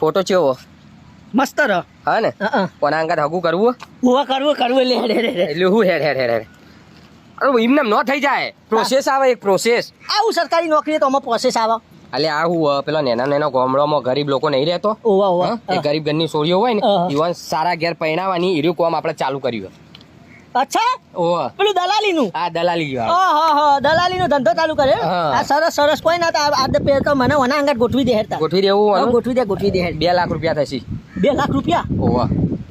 Photo ચેવો મસ્ત રહ. હા ને? કોના અંગાત હગું કરવું ઉવા કરવું કરવું લે હેડ હેડ એટલે હું હેડ હેડ હેડ હેડ. અરે એમને ન થઈ જાય. પ્રોસેસ આવે એક પ્રોસેસ આવું સરકારી નોકરી તો આમાં પ્રોસેસ આવે. એટલે આ હું પેલા નેના નેના ગામડામાં ગરીબ લોકો નહીં રહેતો. એ ગરીબ ઘરની સોળીઓ હોય ને યુવાન સારા ઘેર પહેણાવાની એર્યું કોમ આપણે ચાલુ કર્યું અચ્છા? પેલું દલાલી નું આ દલાલી વાળો. ઓહો હો દલાલી નો ધંધો ચાલુ કરે આ સરસ સરસ. કોઈ ના આ પેર મને ઓના અંગત ગોઠવી દે હેરતા ગોઠવી દેવું ગોઠવી દે ગોઠવી દે બે લાખ રૂપિયા થશે. બે લાખ રૂપિયા? ઓહ.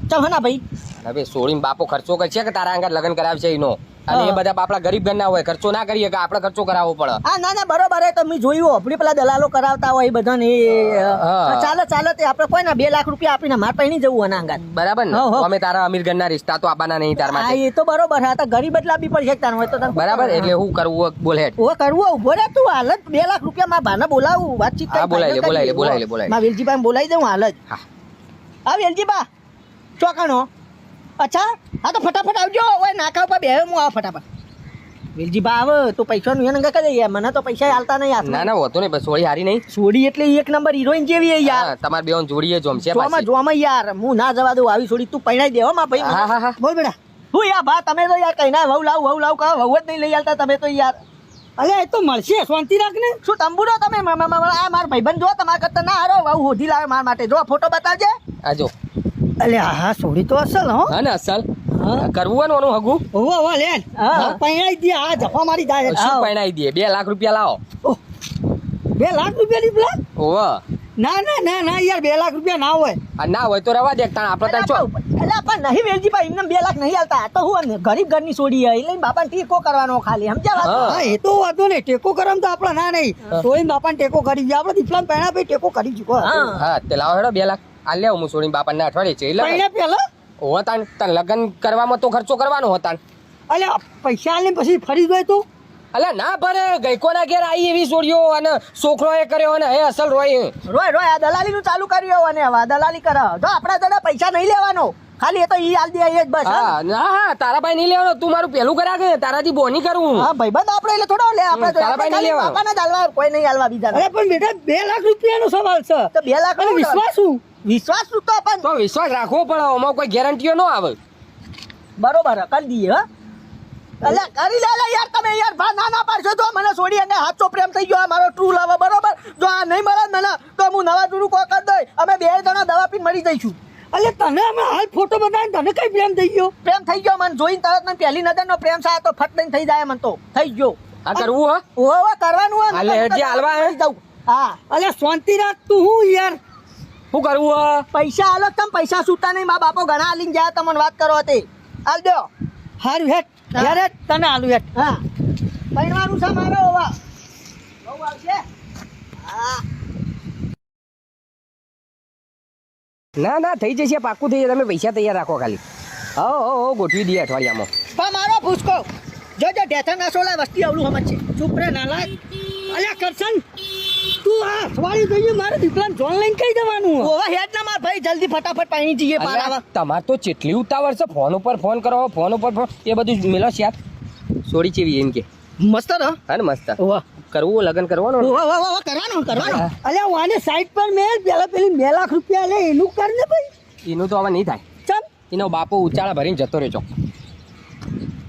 ચાલ હના ભાઈ. હવે સોળીને બાપો ખર્ચો કરશે કે તારા આગળ લગ્ન કરાવશે એનો? અને એ બધા આપણા ગરીબ ઘરના હોય ખર્ચો ના કરીએ કે આપણે ખર્ચો કરાવવો પડે? હા ના ના બરોબર હે તમે જોયું. આપણી પેલા દલાલો કરાવતા હોય એ બધાને એ ચાલે ચાલે તે આપણે કોઈ ના બે લાખ રૂપિયા આપીને માર પાસે નહીં જવું એના આગળ બરાબર ને. અમે તારા અમીર ઘરના રિશ્તા તો આપવાના નહીં તાર માટે. એ તો બરોબર હા તો ગરીબ જ બી પડશે તાર હોય તો બરાબર એટલે હું કરવું બોલે ઓ કરવું ઊભો રે તું હાલ જ. બે લાખ રૂપિયા માં ભાને બોલાવું વાતચીત હા, બોલાય લે, બોલાય લે. બોલાય લે, બોલાય લે. માં વેલજીભાઈ બોલાવી દઉં હાલ જ. હા. વેલજીબા ચોકાનો અચ્છા હા તો ફટાફટ આવજો. ઓય નાકા ઉપર બે હું આવ ફટાફટ. વેલજીબા આવે તો પૈસા નું એને કહી દઈએ મને તો પૈસા હાલતા નહીં ના ના હોતો નહીં બસ સોળી હારી નહીં. સોડી એટલે એક નંબર હિરોઈન જેવી હે યાર. તમાર બે જોડીએ જોમાં પાછી. જોમાં યાર હું ના જવા દઉં આવી છોડી તું પૈણાઈ દે માં ભાઈ હા, હા, હા. બોલ બેડા હું યાર બા તમે તો યાર કઈ ના વહુ લાવ વહુ લાવ કહો વહુ જ નહીં લઈ આવતા તમે તો યાર. અલે એ તો મળશે શાંતિ રાખ ને શું તંબુરો તમે? આ માર ભાઈબંધ જો તમારા કરતા ના હારો. વહુ હોધી લાવે માર માટે. જો ફોટો બતાવજે. આજો જો. અલે હા સોડી તો અસલ હો. હા ને અસલ. હા. કરવું હોય ને હગું? ઓવો ઓવો લે. હા. પૈણાઈ દે આ જફા મારી જાય. શું પૈણાઈ દે? બે લાખ રૂપિયા લાવો. બે લાખ રૂપિયાની પેલા ઓહ ના ના ના ના યાર બે લાખ રૂપિયા ના હોય. ના હોય તો રવા દે તાણ આપણે તાણ ચો. એટલે પણ નહીં વેલજી ભાઈ એમને બે લાખ નહીં આવતા તો હું ગરીબ ઘરની છોડી હે એટલે બાપાને ટેકો કરવાનો ખાલી સમજ્યા વાત? હા. હા એ તો વાંધો નહીં. ટેકો કરમ તો આપણે ના નહીં. તો તોય બાપાને ટેકો કરી દે. આપણે દીપલા પહેણા ભાઈ ટેકો કરી ચૂકો હા તે લાવો હેડો બે લાખ. આ લે હું સોળી બાપાને અઠવાડિયે એટલે પહેણા પહેલા હો તાણ તાર લગ્ન કરવામાં તો ખર્ચો કરવાનો હતો અલે પૈસા આલે પછી ફરી ગયો તું? અલે ના ભરે ગઈકોના ઘેર આવી એવી સોળીઓ અને છોકરો એ કર્યો અને હે અસલ રોય રોય રોય આ દલાલી નું ચાલુ કર્યું અને હવે દલાલી કરે. જો આપણા જોડે પૈસા નહીં લેવાનો. ખાલી એ તો ઈ આલ દે એ જ બસ હા હા. ના હા તારા ભાઈ નહીં લેવાનો તું મારું પેલું કરા કે તારાથી બોની કરું. હા ભાઈ બંધ આપણે એટલે થોડો લે આપણે તારા ભાઈ નહીં લેવાનો. બાપાને જ હાલવા કોઈ નહીં આલવા બીજા અરે પણ બેટા બે લાખ રૂપિયાનો સવાલ છે. તો બે લાખ નો વિશ્વાસ શું? વિશ્વાસ તો પણ? તો વિશ્વાસ રાખવો પડે આમાં કોઈ ગેરંટીઓ ન આવે. બરોબર કરી દઈએ હા. એટલે કરી લે યાર તમે યાર ભા ના ના પાડશો તો મને છોડી અને સાચો પ્રેમ થઈ ગયો મારો ટ્રુ લવ બરોબર? જો આ નહીં મળે મને તો હું નવા જૂનું કો કરી દઈ અમે બે જણા દવા પીને મરી જઈશું. એટલે તને અમે હાલ ફોટો બતાવીને તને કઈ પ્રેમ થઈ ગયો? પ્રેમ થઈ ગયો મને જોઈને તરત મને પહેલી નજરનો પ્રેમ આ તો ફટ દઈને થઈ જાય મને તો થઈ ગયો. આ કરવું હા. કરવાનું હોય એટલે હાલે, હાલવા હે? હા. એટલે શાંતિ રાખ તું હું યાર. શું કરવું હા? પૈસા આલો તમે પૈસા છૂટા નહીં મા બાપો ઘણા આલીને ગયા તમને વાત કરો હતી. હાલ દો. હારું હેઠ. યાર હેઠ, તને આલું હેઠ. હા. પૈણવાનું છે મારો હોવા. બહુ આવશે? હા. ના ના થઈ જશે પાક્કું થઈ જશે તમે પૈસા તૈયાર રાખો ખાલી. હો હો હો ગોઠવી દઈએ અઠવાડિયામાં. પણ મારો ફૂસકો જો જો ઢેથા ના સોલા વસ્તી આવડું સમજ છે ચૂપ રે નાલાયક. અલ્યા કરશન. તું આ સવારી થઈ મારે દીપલાને જોન લઈને કઈ જવાનું? ઓવા હેડ ના માર ભાઈ જલ્દી ફટાફટ પાણી જઈએ પારાવા તમારે તો ચેટલી ઉતાવળ છે ફોન ઉપર ફોન કરો ફોન ઉપર ફોન એ બધું મેલો છે યાર. ચેવી એમ કે. મસ્ત રહો હા ને મસ્ત. ઓવા. કરવું લગ્ન કરવાનું? ને? ઓવા ઓવા ઓવા કરવાનો કરવાનો. અલ્યા વાને સાઈડ પર મેલ પેલા પેલી બે લાખ રૂપિયા લે એનું કર ને ભાઈ. એનું તો હવે નહીં થાય. ચમ. એનો બાપો ઉચાળા ભરીને જતો રહ્યો ચોક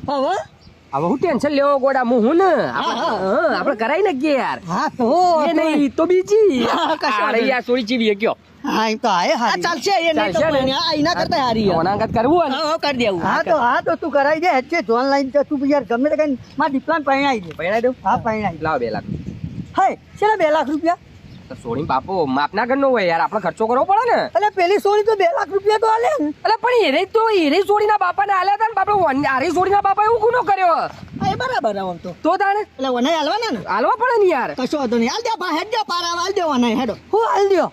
હવે હવે હું ટેન્શન લેવો ગોડા હું હું ને? આપણે હા, નાખીએ યાર હા તો એ નહીં તો બીજી. હા, અરે યાર કયો. હા એમ તો આયે ચાલશે એ નહીં તો. આ એના કરતા હારી હે. કરવું હોય હા હા કરી દેવું. હા તો હા તો તું કરાવી દે જોન લાઈન તો તું યાર ગમે તે કઈ માં દીપલાને પરણાવી દે. દઉં? હા પરણાવી લાવ બે લાખ હાય છે બે લાખ રૂપિયા? સોડી બાપો માપના ઘરનો હોય યાર આપડે ખર્ચો કરવો પડે ને. એટલે પેલી સોળી તો બે લાખ રૂપિયા તો આલે એટલે પણ એરે તો એને સોળી ના બાપા ને આલ્યા હતા ને બાપડે આરી સોળી ના બાપા એવું ગુનો કર્યો? એ બરાબર આમ તો. તો તાણે? એટલે વનાય હાલવાના ને? હાલવા પડે ને યાર. કશો વાંધો નહીં. હાલ દે બા હેડ દે પારાવા હાલ દે વનાય હેડો. હું હાલ દ્યો?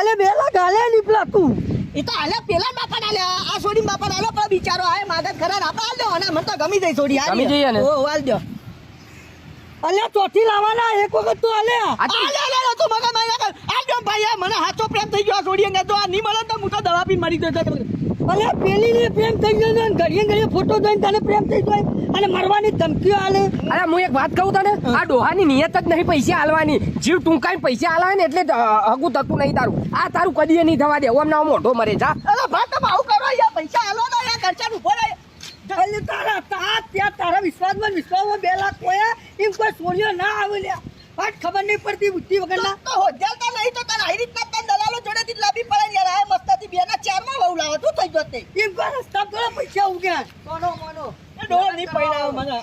અલે બે લાખ આલે પેલા તું. એ તો હાલે પેલા બાપા ના આ છોડી બાપા ના પણ બિચારો આય માગત ખરા આપણે હાલ દે અને મને તો ગમી જાય સોડી હાલ ગમી જઈએ ને? ઓ હાલ દે. અલ્યા ચોથી લાવવાના એક વખત તો અલ્યા આ તો- મગર માર્યા કર હાલ દો ભાઈ આ મને હાથો પ્રેમ થઈ ગયો આ છોડી અંગે. તો આ નહીં મળે તો હું તો દવા પી મારી દો તો અલ્યા પેલી ને પ્રેમ થઈ ગયો ને ઘડીએ ઘડીએ ફોટો જોઈને તને પ્રેમ થઈ ગયો અને મરવાની ધમકીઓ આલે. અરે હું એક વાત કહું તને આ ડોહાની નિયત જ નહીં પૈસા આલવાની. જીવ ટૂંકાઈને પૈસા આલાવે ને એટલે જ, હગું થતું નહીં તારું. આ તારું કદી નહીં થવા દે ઓમ ના મોઢો મરે જા. અરે ભાઈ તમે આવું કરો યાર પૈસા આલો ને યાર ખર્ચા ઊભો રહે. તારા તા ત્યાં તારા વિશ્વાસમાં ને વિશ્વાસમાં બે લાખ કોઈ એમ કોઈ સોર્યો ના આવે લ્યા આજ ખબર નહીં પડતી બુદ્ધિ વગરના. તો હોજલતા નહીં તો તને આવી રીતના તને દલાલો જોડેથી જ લાવી પડે યાર. આ મસ્તાથી બે ના ચારમાં વહુ લાવો. શું થઈ જતે તે? એમ કોઈ રસ્તા પર પૈસા ઉગ્યા. Mono mono. એ ડોળ નહીં પૈડા મને.